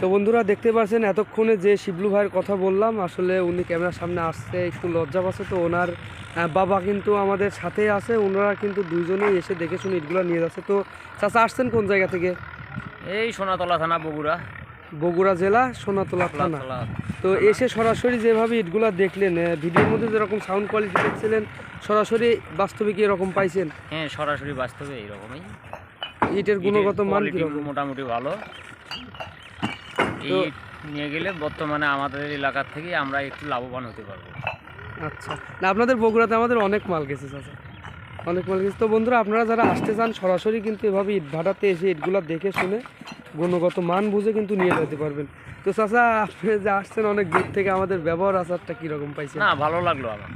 তো বন্ধুরা দেখতে পাচ্ছেন এতক্ষণে যে শিবলু ভাইয়ের কথা বললাম আসলে উনি ক্যামেরার সামনে আসতে একটু লজ্জা পাচ্ছে তো। ওনার বাবা কিন্তু আমাদের সাথেই আছে ওনারা কিন্তু দুইজনেই এসে দেখে শুনে ইটগুলো নিয়ে যাচ্ছে। তো চাচা আসছেন কোন জায়গা থেকে? এই সোনাতলা থানা বগুড়া। বগুড়া জেলা সোনাতলা থানা। তো এসে সরাসরি যেভাবে ইটগুলো দেখলেন ভিডিওর মধ্যে যেরকম সাউন্ড কোয়ালিটি দেখছিলেন সরাসরি বাস্তবে কি এরকম পাইছেন? হ্যাঁ সরাসরি বাস্তবে এইরকমই। ইটের গুণগত মান মোটামুটি ভালো। এই নিয়ে গেলে বর্তমানে আমাদের এলাকার থেকে আমরা একটু লাভবান হতে পারব। আচ্ছা। না আপনাদের বগুড়াতে আমাদের অনেক মাল গেছে চাচা। অনেক মাল গেছে। তো বন্ধুরা আপনারা যারা আসতে চান সরাসরি কিন্তু এভাবে ইট ভাটাতে এসে ইটগুলো দেখে শুনে গুণগত মান বুঝে কিন্তু নিয়ে যেতে পারবেন। তো চাচা আপনি যে আসছেন অনেক দূর থেকে আমাদের ব্যবহার আচারটা কীরকম পাইছেন? না ভালো লাগল আমার।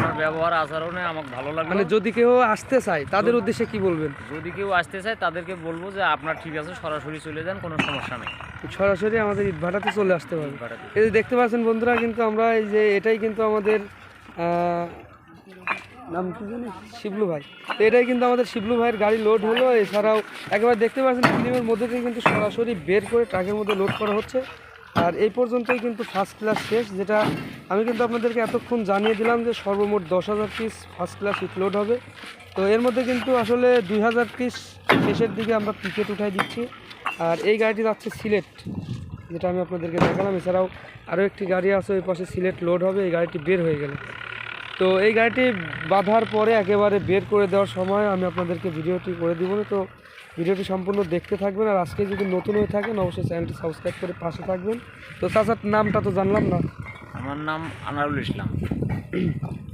আপনার ব্যবহার আচরণে আমাকে ভালো লাগে মানে যদি কেউ আসতে চায় তাদের উদ্দেশ্যে কি বলবেন? যদি কেউ আসতে চায় তাদেরকে বলব যে আপনার ঠিক আছে সরাসরি চলে যান কোনো সমস্যা নেই। সরাসরি আমাদের ইট ভাটাতে চলে আসতে পারবে। এই যে দেখতে পাচ্ছেন বন্ধুরা কিন্তু আমরা এই যে এটাই কিন্তু আমাদের নাম কি জানি? শিবলু ভাই। তো এটাই কিন্তু আমাদের শিবলু ভাইয়ের গাড়ি লোড হলো। এছাড়াও একেবারে দেখতে পাচ্ছেন ফিল্মের মধ্যে থেকে কিন্তু সরাসরি বের করে ট্রাকের মধ্যে লোড করা হচ্ছে। আর এই পর্যন্তই কিন্তু ফার্স্ট ক্লাস শেষ যেটা আমি কিন্তু আপনাদেরকে এতক্ষণ জানিয়ে দিলাম যে সর্বমোট দশ হাজার পিস ফার্স্ট ক্লাস ইট লোড হবে। তো এর মধ্যে কিন্তু আসলে দুই হাজার পিস শেষের দিকে আমরা টিকিট উঠাই দিচ্ছি। আর এই গাড়িটি যাচ্ছে সিলেট, যেটা আমি আপনাদেরকে দেখালাম। এছাড়াও আরও একটি গাড়ি আছে, ওই পাশে সিলেট লোড হবে, এই গাড়িটি বের হয়ে গেলে। তো এই গাড়িটি বাঁধার পরে একেবারে বের করে দেওয়ার সময় আমি আপনাদেরকে ভিডিওটি করে দিব তো ভিডিওটি সম্পূর্ণ দেখতে থাকবেন, আর আজকে যদি নতুন হয়ে থাকেন, অবশ্যই চ্যানেলটি সাবস্ক্রাইব করে পাশে থাকবেন। তো চাচার নামটা তো জানলাম না। আমার নাম আনারুল ইসলাম।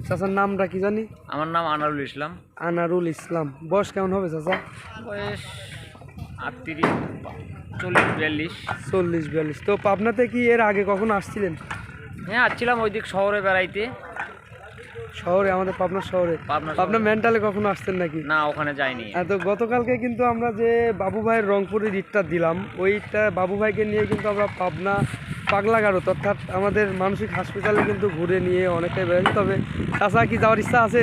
চাচার নামটা কি জানি? আমার নাম আনারুল ইসলাম। আনারুল ইসলাম। বয়স কেমন হবে চাচা? বয়স আটত্রিশ চল্লিশ বিয়াল্লিশ। চল্লিশ বিয়াল্লিশ। তো পাবনাতে কি এর আগে কখন আসছিলেন? হ্যাঁ আসছিলাম ওই দিক শহরে বেড়াইতে। শহরে আমাদের পাবনা শহরে। পাবনা পাবনা মেন্টালে কখন আসতেন নাকি? না ওখানে যাইনি। হ্যাঁ, তো গতকালকে কিন্তু আমরা যে বাবু ভাইয়ের রংপুরের ইটটা দিলাম ওই ওইটা বাবু ভাইকে নিয়ে কিন্তু আমরা পাবনা পাগলাগারত অর্থাৎ আমাদের মানসিক হাসপাতালে কিন্তু ঘুরে নিয়ে অনেকটাই বেড়েছি তবে তাছাড়া কি যাওয়ার ইচ্ছা আছে?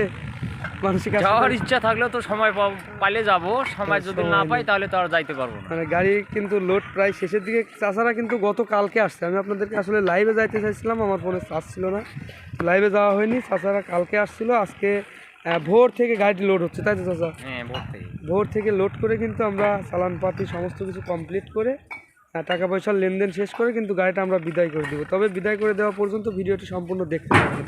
মানসিক যাওয়ার ইচ্ছা থাকলেও তো সময় পাব- পাইলে যাব। সময় যদি না পাই তাহলে তো আর যাইতে পারব মানে গাড়ি কিন্তু লোড প্রায় শেষের দিকে। তাছাড়া কিন্তু গতকালকে আসছে। আমি আপনাদেরকে আসলে লাইভে যাইতে চাইছিলাম আমার ফোনে চার্জ ছিল না। লাইভে যাওয়া হয়নি তাছাড়া কালকে আসছিল। আজকে ভোর থেকে গাড়িটি লোড হচ্ছে তাই তো চাচা? হ্যাঁ ভোর থেকে। ভোর থেকে লোড করে কিন্তু আমরা চালান পাতি সমস্ত কিছু কমপ্লিট করে টাকা পয়সার লেনদেন শেষ করে কিন্তু গাড়িটা আমরা বিদায় করে দিব। তবে বিদায় করে দেওয়া পর্যন্ত ভিডিওটি সম্পূর্ণ দেখতে থাকবেন